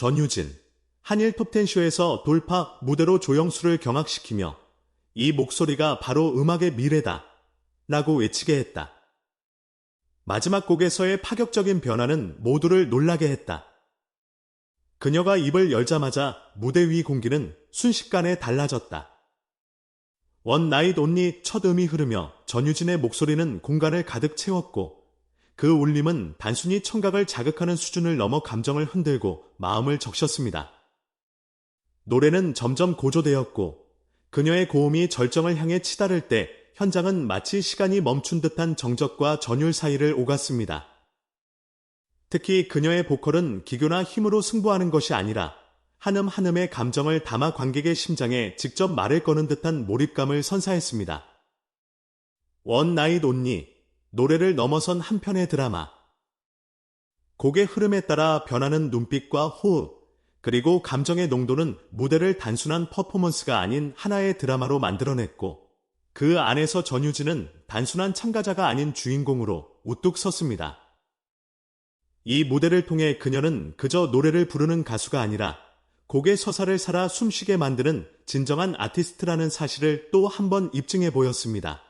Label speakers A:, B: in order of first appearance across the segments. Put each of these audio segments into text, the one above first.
A: 전유진, 한일 톱텐쇼에서 돌파 무대로 조영수를 경악시키며 이 목소리가 바로 음악의 미래다. 라고 외치게 했다. 마지막 곡에서의 파격적인 변화는 모두를 놀라게 했다. 그녀가 입을 열자마자 무대 위 공기는 순식간에 달라졌다. 원 나잇 온리 첫 음이 흐르며 전유진의 목소리는 공간을 가득 채웠고 그 울림은 단순히 청각을 자극하는 수준을 넘어 감정을 흔들고 마음을 적셨습니다. 노래는 점점 고조되었고 그녀의 고음이 절정을 향해 치달을 때 현장은 마치 시간이 멈춘 듯한 정적과 전율 사이를 오갔습니다. 특히 그녀의 보컬은 기교나 힘으로 승부하는 것이 아니라 한음 한음의 감정을 담아 관객의 심장에 직접 말을 거는 듯한 몰입감을 선사했습니다. 원 나잇 온니 노래를 넘어선 한 편의 드라마 곡의 흐름에 따라 변하는 눈빛과 호흡 그리고 감정의 농도는 무대를 단순한 퍼포먼스가 아닌 하나의 드라마로 만들어냈고 그 안에서 전유진은 단순한 참가자가 아닌 주인공으로 우뚝 섰습니다. 이 무대를 통해 그녀는 그저 노래를 부르는 가수가 아니라 곡의 서사를 살아 숨쉬게 만드는 진정한 아티스트라는 사실을 또 한 번 입증해 보였습니다.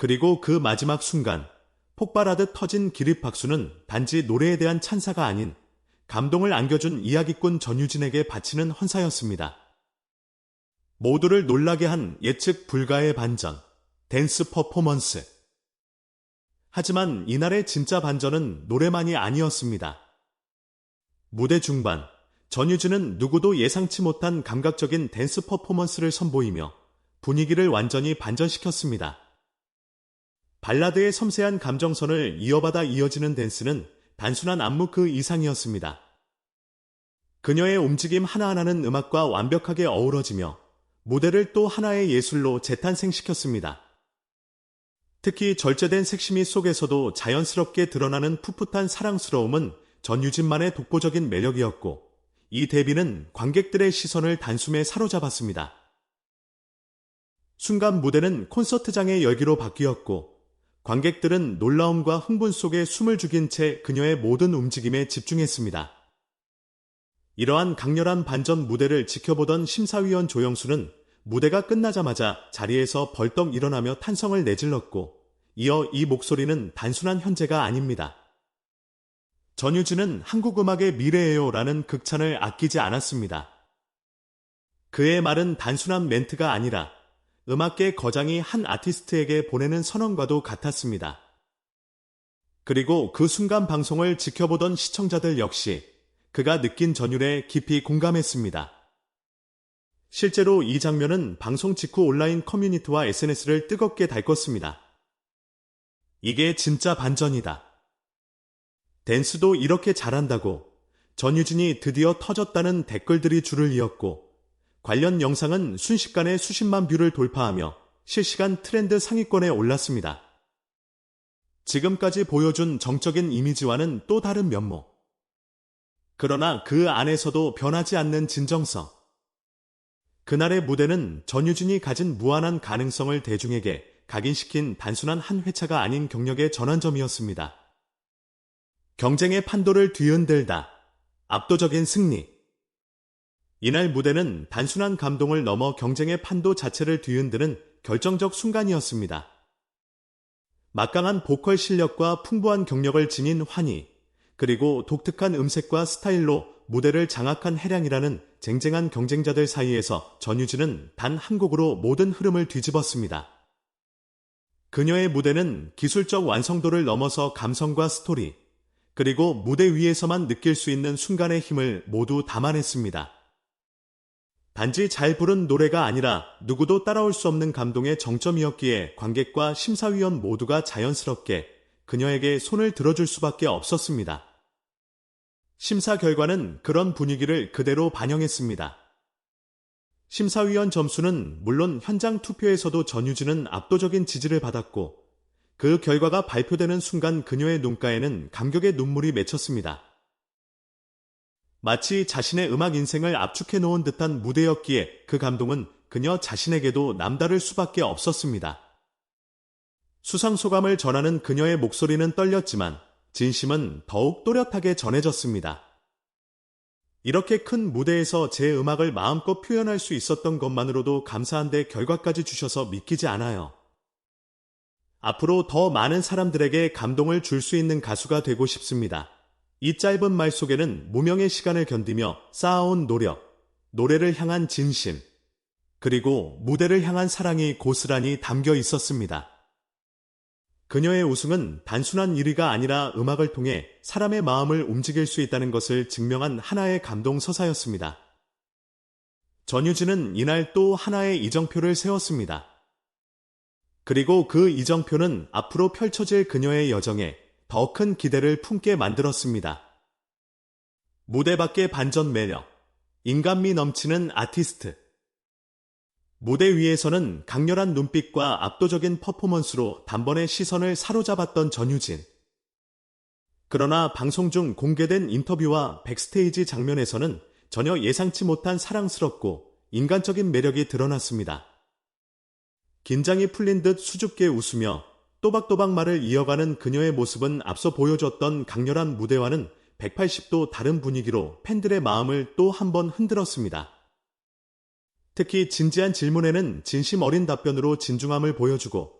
A: 그리고 그 마지막 순간 폭발하듯 터진 기립박수는 단지 노래에 대한 찬사가 아닌 감동을 안겨준 이야기꾼 전유진에게 바치는 헌사였습니다. 모두를 놀라게 한 예측 불가의 반전, 댄스 퍼포먼스. 하지만 이날의 진짜 반전은 노래만이 아니었습니다. 무대 중반, 전유진은 누구도 예상치 못한 감각적인 댄스 퍼포먼스를 선보이며 분위기를 완전히 반전시켰습니다. 발라드의 섬세한 감정선을 이어받아 이어지는 댄스는 단순한 안무 그 이상이었습니다. 그녀의 움직임 하나하나는 음악과 완벽하게 어우러지며 무대를 또 하나의 예술로 재탄생시켰습니다. 특히 절제된 색심이 속에서도 자연스럽게 드러나는 풋풋한 사랑스러움은 전유진만의 독보적인 매력이었고 이 데뷔는 관객들의 시선을 단숨에 사로잡았습니다. 순간 무대는 콘서트장의 열기로 바뀌었고 관객들은 놀라움과 흥분 속에 숨을 죽인 채 그녀의 모든 움직임에 집중했습니다. 이러한 강렬한 반전 무대를 지켜보던 심사위원 조영수는 무대가 끝나자마자 자리에서 벌떡 일어나며 탄성을 내질렀고 이어 이 목소리는 단순한 현재가 아닙니다. 전유진은 한국 음악의 미래예요 라는 극찬을 아끼지 않았습니다. 그의 말은 단순한 멘트가 아니라 음악계 거장이 한 아티스트에게 보내는 선언과도 같았습니다. 그리고 그 순간 방송을 지켜보던 시청자들 역시 그가 느낀 전율에 깊이 공감했습니다. 실제로 이 장면은 방송 직후 온라인 커뮤니티와 SNS를 뜨겁게 달궜습니다. 이게 진짜 반전이다. 댄스도 이렇게 잘한다고 전유진이 드디어 터졌다는 댓글들이 줄을 이었고 관련 영상은 순식간에 수십만 뷰를 돌파하며 실시간 트렌드 상위권에 올랐습니다. 지금까지 보여준 정적인 이미지와는 또 다른 면모. 그러나 그 안에서도 변하지 않는 진정성. 그날의 무대는 전유진이 가진 무한한 가능성을 대중에게 각인시킨 단순한 한 회차가 아닌 경력의 전환점이었습니다. 경쟁의 판도를 뒤흔들다. 압도적인 승리. 이날 무대는 단순한 감동을 넘어 경쟁의 판도 자체를 뒤흔드는 결정적 순간이었습니다. 막강한 보컬 실력과 풍부한 경력을 지닌 환희, 그리고 독특한 음색과 스타일로 무대를 장악한 해량이라는 쟁쟁한 경쟁자들 사이에서 전유진은 단 한 곡으로 모든 흐름을 뒤집었습니다. 그녀의 무대는 기술적 완성도를 넘어서 감성과 스토리, 그리고 무대 위에서만 느낄 수 있는 순간의 힘을 모두 담아냈습니다. 단지 잘 부른 노래가 아니라 누구도 따라올 수 없는 감동의 정점이었기에 관객과 심사위원 모두가 자연스럽게 그녀에게 손을 들어줄 수밖에 없었습니다. 심사 결과는 그런 분위기를 그대로 반영했습니다. 심사위원 점수는 물론 현장 투표에서도 전유진은 압도적인 지지를 받았고 그 결과가 발표되는 순간 그녀의 눈가에는 감격의 눈물이 맺혔습니다. 마치 자신의 음악 인생을 압축해 놓은 듯한 무대였기에 그 감동은 그녀 자신에게도 남다를 수밖에 없었습니다. 수상 소감을 전하는 그녀의 목소리는 떨렸지만 진심은 더욱 또렷하게 전해졌습니다. 이렇게 큰 무대에서 제 음악을 마음껏 표현할 수 있었던 것만으로도 감사한데 결과까지 주셔서 믿기지 않아요. 앞으로 더 많은 사람들에게 감동을 줄 수 있는 가수가 되고 싶습니다. 이 짧은 말 속에는 무명의 시간을 견디며 쌓아온 노력, 노래를 향한 진심, 그리고 무대를 향한 사랑이 고스란히 담겨 있었습니다. 그녀의 우승은 단순한 1위가 아니라 음악을 통해 사람의 마음을 움직일 수 있다는 것을 증명한 하나의 감동 서사였습니다. 전유진은 이날 또 하나의 이정표를 세웠습니다. 그리고 그 이정표는 앞으로 펼쳐질 그녀의 여정에 더 큰 기대를 품게 만들었습니다. 무대 밖의 반전 매력, 인간미 넘치는 아티스트, 무대 위에서는 강렬한 눈빛과 압도적인 퍼포먼스로 단번에 시선을 사로잡았던 전유진. 그러나 방송 중 공개된 인터뷰와 백스테이지 장면에서는 전혀 예상치 못한 사랑스럽고 인간적인 매력이 드러났습니다. 긴장이 풀린 듯 수줍게 웃으며 또박또박 말을 이어가는 그녀의 모습은 앞서 보여줬던 강렬한 무대와는 180도 다른 분위기로 팬들의 마음을 또 한 번 흔들었습니다. 특히 진지한 질문에는 진심 어린 답변으로 진중함을 보여주고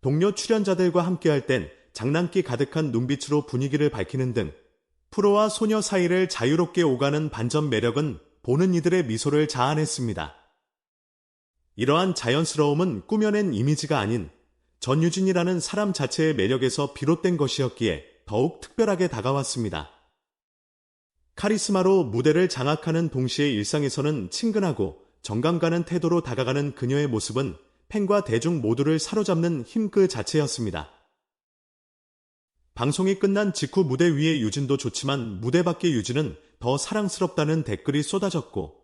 A: 동료 출연자들과 함께할 땐 장난기 가득한 눈빛으로 분위기를 밝히는 등 프로와 소녀 사이를 자유롭게 오가는 반전 매력은 보는 이들의 미소를 자아냈습니다. 이러한 자연스러움은 꾸며낸 이미지가 아닌 전유진이라는 사람 자체의 매력에서 비롯된 것이었기에 더욱 특별하게 다가왔습니다. 카리스마로 무대를 장악하는 동시에 일상에서는 친근하고 정감 가는 태도로 다가가는 그녀의 모습은 팬과 대중 모두를 사로잡는 힘 그 자체였습니다. 방송이 끝난 직후 무대 위의 유진도 좋지만 무대 밖의 유진은 더 사랑스럽다는 댓글이 쏟아졌고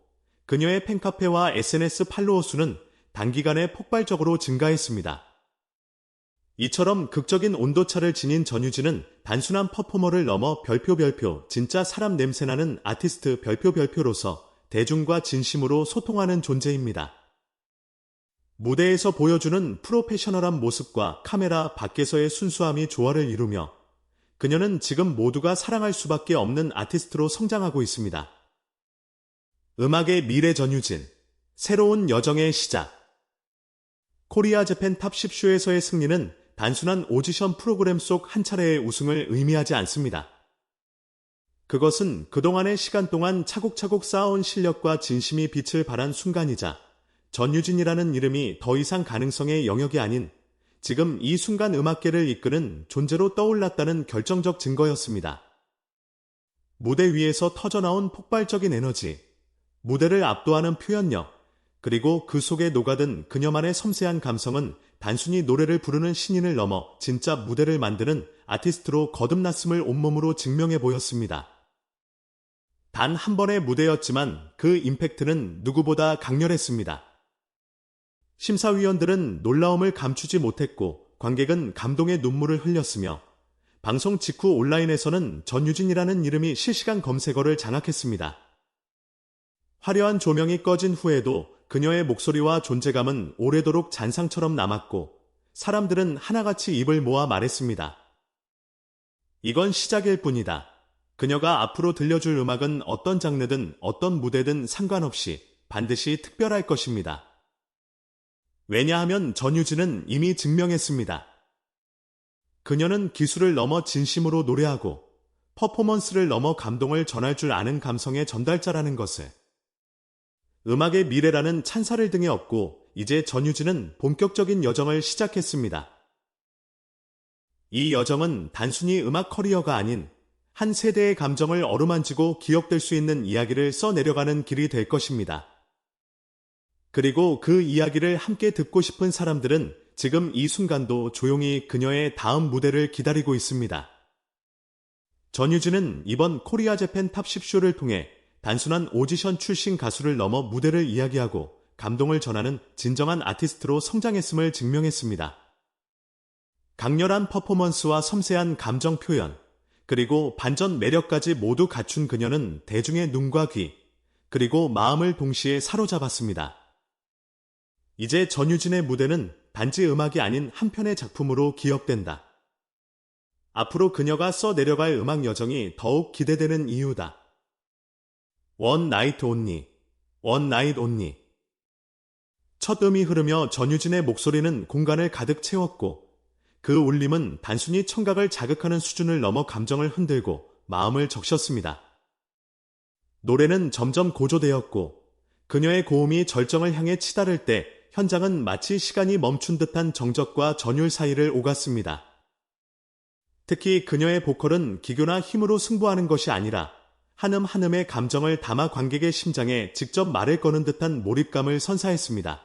A: 그녀의 팬카페와 SNS 팔로워 수는 단기간에 폭발적으로 증가했습니다. 이처럼 극적인 온도차를 지닌 전유진은 단순한 퍼포머를 넘어 별표 별표 진짜 사람 냄새나는 아티스트 별표 별표로서 대중과 진심으로 소통하는 존재입니다. 무대에서 보여주는 프로페셔널한 모습과 카메라 밖에서의 순수함이 조화를 이루며 그녀는 지금 모두가 사랑할 수밖에 없는 아티스트로 성장하고 있습니다. 음악의 미래 전유진, 새로운 여정의 시작. 코리아 재팬 탑 10쇼에서의 승리는 단순한 오디션 프로그램 속 한 차례의 우승을 의미하지 않습니다. 그것은 그동안의 시간 동안 차곡차곡 쌓아온 실력과 진심이 빛을 발한 순간이자 전유진이라는 이름이 더 이상 가능성의 영역이 아닌 지금 이 순간 음악계를 이끄는 존재로 떠올랐다는 결정적 증거였습니다. 무대 위에서 터져나온 폭발적인 에너지, 무대를 압도하는 표현력, 그리고 그 속에 녹아든 그녀만의 섬세한 감성은 단순히 노래를 부르는 신인을 넘어 진짜 무대를 만드는 아티스트로 거듭났음을 온몸으로 증명해 보였습니다. 단 한 번의 무대였지만 그 임팩트는 누구보다 강렬했습니다. 심사위원들은 놀라움을 감추지 못했고 관객은 감동의 눈물을 흘렸으며 방송 직후 온라인에서는 전유진이라는 이름이 실시간 검색어를 장악했습니다. 화려한 조명이 꺼진 후에도 그녀의 목소리와 존재감은 오래도록 잔상처럼 남았고 사람들은 하나같이 입을 모아 말했습니다. 이건 시작일 뿐이다. 그녀가 앞으로 들려줄 음악은 어떤 장르든 어떤 무대든 상관없이 반드시 특별할 것입니다. 왜냐하면 전유진은 이미 증명했습니다. 그녀는 기술을 넘어 진심으로 노래하고 퍼포먼스를 넘어 감동을 전할 줄 아는 감성의 전달자라는 것을 음악의 미래라는 찬사를 등에 업고 이제 전유진은 본격적인 여정을 시작했습니다. 이 여정은 단순히 음악 커리어가 아닌 한 세대의 감정을 어루만지고 기억될 수 있는 이야기를 써내려가는 길이 될 것입니다. 그리고 그 이야기를 함께 듣고 싶은 사람들은 지금 이 순간도 조용히 그녀의 다음 무대를 기다리고 있습니다. 전유진은 이번 코리아 재팬 탑 10쇼를 통해 단순한 오디션 출신 가수를 넘어 무대를 이야기하고 감동을 전하는 진정한 아티스트로 성장했음을 증명했습니다. 강렬한 퍼포먼스와 섬세한 감정 표현, 그리고 반전 매력까지 모두 갖춘 그녀는 대중의 눈과 귀, 그리고 마음을 동시에 사로잡았습니다. 이제 전유진의 무대는 단지 음악이 아닌 한 편의 작품으로 기억된다. 앞으로 그녀가 써 내려갈 음악 여정이 더욱 기대되는 이유다. 원 나이트 온니, 원 나잇 온니. 첫 음이 흐르며 전유진의 목소리는 공간을 가득 채웠고 그 울림은 단순히 청각을 자극하는 수준을 넘어 감정을 흔들고 마음을 적셨습니다. 노래는 점점 고조되었고 그녀의 고음이 절정을 향해 치달을 때 현장은 마치 시간이 멈춘 듯한 정적과 전율 사이를 오갔습니다. 특히 그녀의 보컬은 기교나 힘으로 승부하는 것이 아니라 한음 한음의 감정을 담아 관객의 심장에 직접 말을 거는 듯한 몰입감을 선사했습니다.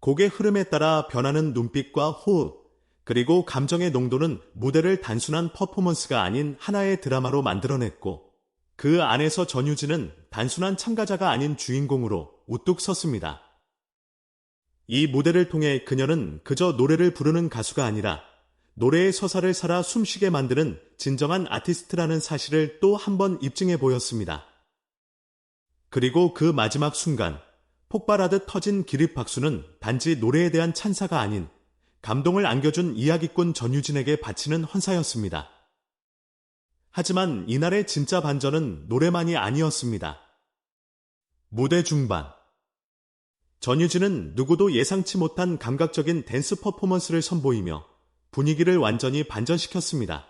A: 곡의 흐름에 따라 변하는 눈빛과 호흡, 그리고 감정의 농도는 무대를 단순한 퍼포먼스가 아닌 하나의 드라마로 만들어냈고, 그 안에서 전유진은 단순한 참가자가 아닌 주인공으로 우뚝 섰습니다. 이 무대를 통해 그녀는 그저 노래를 부르는 가수가 아니라 노래의 서사를 살아 숨쉬게 만드는 진정한 아티스트라는 사실을 또 한 번 입증해 보였습니다. 그리고 그 마지막 순간 폭발하듯 터진 기립박수는 단지 노래에 대한 찬사가 아닌 감동을 안겨준 이야기꾼 전유진에게 바치는 헌사였습니다. 하지만 이날의 진짜 반전은 노래만이 아니었습니다. 무대 중반. 전유진은 누구도 예상치 못한 감각적인 댄스 퍼포먼스를 선보이며 분위기를 완전히 반전시켰습니다.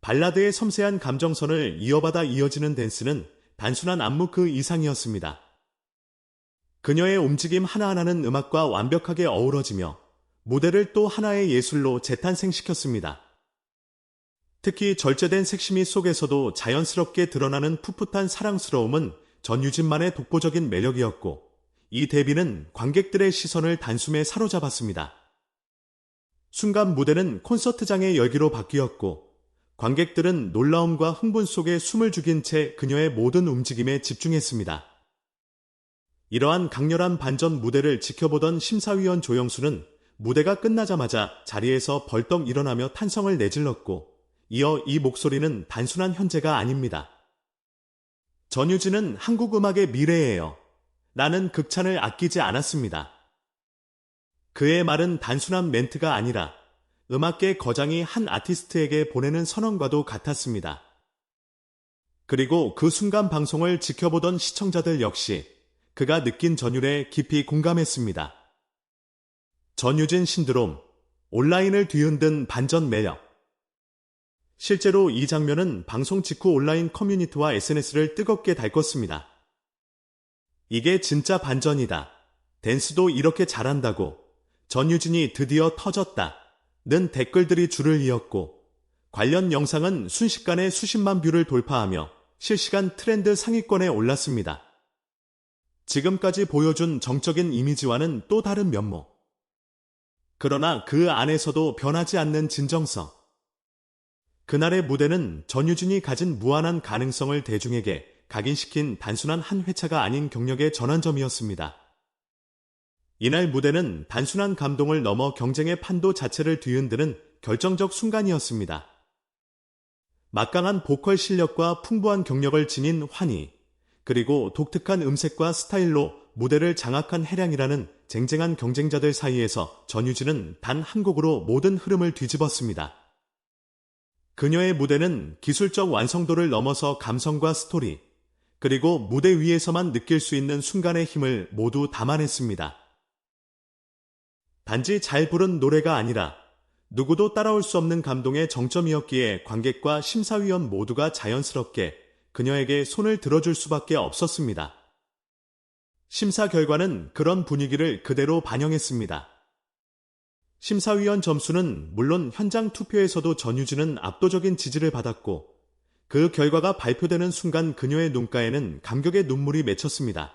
A: 발라드의 섬세한 감정선을 이어받아 이어지는 댄스는 단순한 안무 그 이상이었습니다. 그녀의 움직임 하나하나는 음악과 완벽하게 어우러지며 무대를 또 하나의 예술로 재탄생시켰습니다. 특히 절제된 색심이 속에서도 자연스럽게 드러나는 풋풋한 사랑스러움은 전유진만의 독보적인 매력이었고 이 데뷔는 관객들의 시선을 단숨에 사로잡았습니다. 순간 무대는 콘서트장의 열기로 바뀌었고 관객들은 놀라움과 흥분 속에 숨을 죽인 채 그녀의 모든 움직임에 집중했습니다. 이러한 강렬한 반전 무대를 지켜보던 심사위원 조영수는 무대가 끝나자마자 자리에서 벌떡 일어나며 탄성을 내질렀고 이어 이 목소리는 단순한 현재가 아닙니다. 전유진은 한국 음악의 미래예요. 나는 극찬을 아끼지 않았습니다. 그의 말은 단순한 멘트가 아니라 음악계 거장이 한 아티스트에게 보내는 선언과도 같았습니다. 그리고 그 순간 방송을 지켜보던 시청자들 역시 그가 느낀 전율에 깊이 공감했습니다. 전유진 신드롬, 온라인을 뒤흔든 반전 매력. 실제로 이 장면은 방송 직후 온라인 커뮤니티와 SNS를 뜨겁게 달궜습니다. 이게 진짜 반전이다. 댄스도 이렇게 잘한다고. 전유진이 드디어 터졌다. 는 댓글들이 줄을 이었고 관련 영상은 순식간에 수십만 뷰를 돌파하며 실시간 트렌드 상위권에 올랐습니다. 지금까지 보여준 정적인 이미지와는 또 다른 면모. 그러나 그 안에서도 변하지 않는 진정성. 그날의 무대는 전유진이 가진 무한한 가능성을 대중에게 각인시킨 단순한 한 회차가 아닌 경력의 전환점이었습니다. 이날 무대는 단순한 감동을 넘어 경쟁의 판도 자체를 뒤흔드는 결정적 순간이었습니다. 막강한 보컬 실력과 풍부한 경력을 지닌 환희, 그리고 독특한 음색과 스타일로 무대를 장악한 해량이라는 쟁쟁한 경쟁자들 사이에서 전유진은 단 한 곡으로 모든 흐름을 뒤집었습니다. 그녀의 무대는 기술적 완성도를 넘어서 감성과 스토리, 그리고 무대 위에서만 느낄 수 있는 순간의 힘을 모두 담아냈습니다. 단지 잘 부른 노래가 아니라 누구도 따라올 수 없는 감동의 정점이었기에 관객과 심사위원 모두가 자연스럽게 그녀에게 손을 들어줄 수밖에 없었습니다. 심사 결과는 그런 분위기를 그대로 반영했습니다. 심사위원 점수는 물론 현장 투표에서도 전유진은 압도적인 지지를 받았고 그 결과가 발표되는 순간 그녀의 눈가에는 감격의 눈물이 맺혔습니다.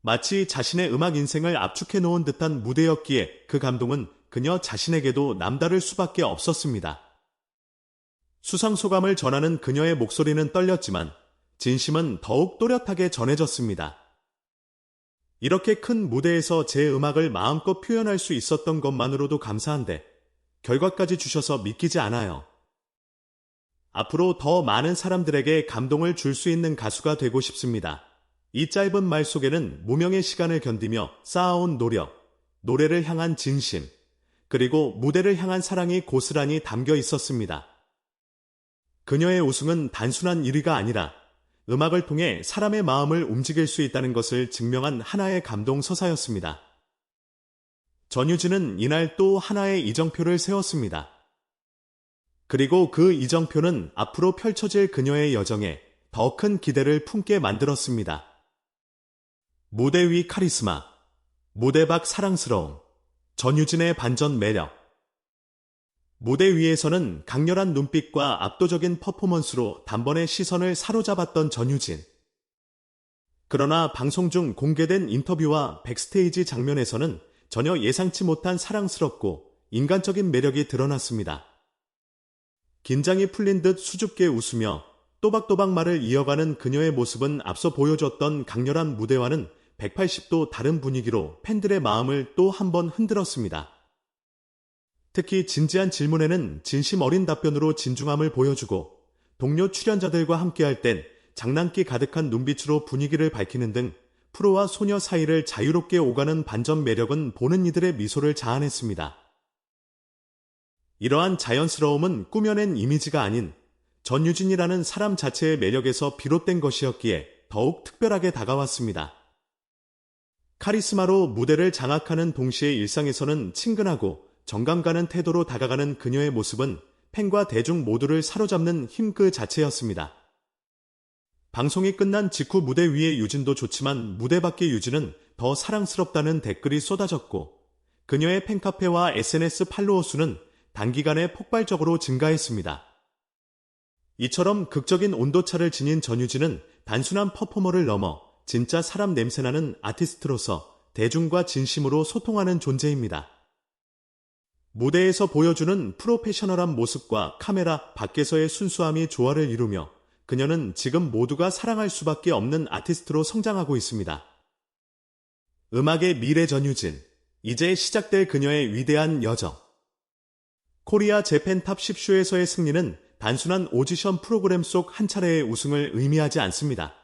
A: 마치 자신의 음악 인생을 압축해 놓은 듯한 무대였기에 그 감동은 그녀 자신에게도 남다를 수밖에 없었습니다. 수상 소감을 전하는 그녀의 목소리는 떨렸지만 진심은 더욱 또렷하게 전해졌습니다. 이렇게 큰 무대에서 제 음악을 마음껏 표현할 수 있었던 것만으로도 감사한데 결과까지 주셔서 믿기지 않아요. 앞으로 더 많은 사람들에게 감동을 줄 수 있는 가수가 되고 싶습니다. 이 짧은 말 속에는 무명의 시간을 견디며 쌓아온 노력, 노래를 향한 진심, 그리고 무대를 향한 사랑이 고스란히 담겨 있었습니다. 그녀의 우승은 단순한 1위가 아니라 음악을 통해 사람의 마음을 움직일 수 있다는 것을 증명한 하나의 감동 서사였습니다. 전유진은 이날 또 하나의 이정표를 세웠습니다. 그리고 그 이정표는 앞으로 펼쳐질 그녀의 여정에 더 큰 기대를 품게 만들었습니다. 무대 위 카리스마, 무대 밖 사랑스러움, 전유진의 반전 매력. 무대 위에서는 강렬한 눈빛과 압도적인 퍼포먼스로 단번에 시선을 사로잡았던 전유진. 그러나 방송 중 공개된 인터뷰와 백스테이지 장면에서는 전혀 예상치 못한 사랑스럽고 인간적인 매력이 드러났습니다. 긴장이 풀린 듯 수줍게 웃으며 또박또박 말을 이어가는 그녀의 모습은 앞서 보여줬던 강렬한 무대와는 180도 다른 분위기로 팬들의 마음을 또 한 번 흔들었습니다. 특히 진지한 질문에는 진심 어린 답변으로 진중함을 보여주고 동료 출연자들과 함께할 땐 장난기 가득한 눈빛으로 분위기를 밝히는 등 프로와 소녀 사이를 자유롭게 오가는 반전 매력은 보는 이들의 미소를 자아냈습니다. 이러한 자연스러움은 꾸며낸 이미지가 아닌 전유진이라는 사람 자체의 매력에서 비롯된 것이었기에 더욱 특별하게 다가왔습니다. 카리스마로 무대를 장악하는 동시에 일상에서는 친근하고 정감 가는 태도로 다가가는 그녀의 모습은 팬과 대중 모두를 사로잡는 힘 그 자체였습니다. 방송이 끝난 직후 무대 위의 유진도 좋지만 무대 밖의 유진은 더 사랑스럽다는 댓글이 쏟아졌고 그녀의 팬카페와 SNS 팔로워 수는 단기간에 폭발적으로 증가했습니다. 이처럼 극적인 온도차를 지닌 전유진은 단순한 퍼포머를 넘어 진짜 사람 냄새나는 아티스트로서 대중과 진심으로 소통하는 존재입니다. 무대에서 보여주는 프로페셔널한 모습과 카메라 밖에서의 순수함이 조화를 이루며 그녀는 지금 모두가 사랑할 수밖에 없는 아티스트로 성장하고 있습니다. 음악의 미래 전유진, 이제 시작될 그녀의 위대한 여정. 코리아 재팬 탑 10쇼에서의 승리는 단순한 오디션 프로그램 속 한 차례의 우승을 의미하지 않습니다.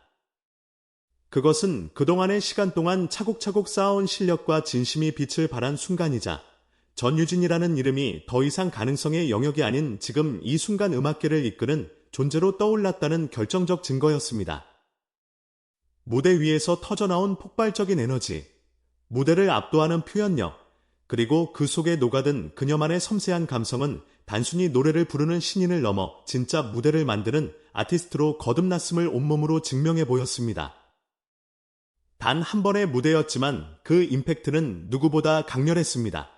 A: 그것은 그동안의 시간 동안 차곡차곡 쌓아온 실력과 진심이 빛을 발한 순간이자 전유진이라는 이름이 더 이상 가능성의 영역이 아닌 지금 이 순간 음악계를 이끄는 존재로 떠올랐다는 결정적 증거였습니다. 무대 위에서 터져나온 폭발적인 에너지, 무대를 압도하는 표현력, 그리고 그 속에 녹아든 그녀만의 섬세한 감성은 단순히 노래를 부르는 신인을 넘어 진짜 무대를 만드는 아티스트로 거듭났음을 온몸으로 증명해 보였습니다. 단 한 번의 무대였지만 그 임팩트는 누구보다 강렬했습니다.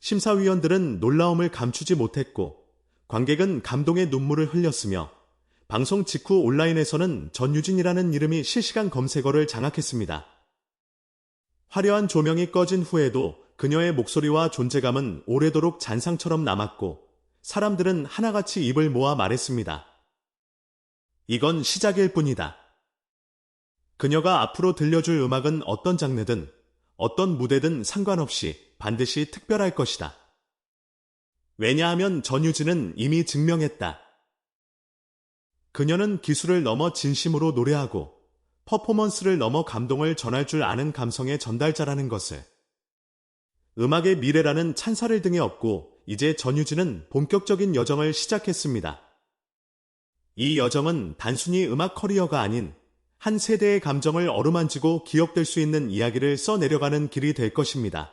A: 심사위원들은 놀라움을 감추지 못했고 관객은 감동의 눈물을 흘렸으며 방송 직후 온라인에서는 전유진이라는 이름이 실시간 검색어를 장악했습니다. 화려한 조명이 꺼진 후에도 그녀의 목소리와 존재감은 오래도록 잔상처럼 남았고 사람들은 하나같이 입을 모아 말했습니다. 이건 시작일 뿐이다. 그녀가 앞으로 들려줄 음악은 어떤 장르든 어떤 무대든 상관없이 반드시 특별할 것이다. 왜냐하면 전유진은 이미 증명했다. 그녀는 기술을 넘어 진심으로 노래하고 퍼포먼스를 넘어 감동을 전할 줄 아는 감성의 전달자라는 것을. 음악의 미래라는 찬사를 등에 업고 이제 전유진은 본격적인 여정을 시작했습니다. 이 여정은 단순히 음악 커리어가 아닌 한 세대의 감정을 어루만지고 기억될 수 있는 이야기를 써내려가는 길이 될 것입니다.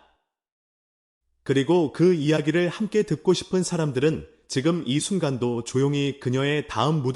A: 그리고 그 이야기를 함께 듣고 싶은 사람들은 지금 이 순간도 조용히 그녀의 다음 무대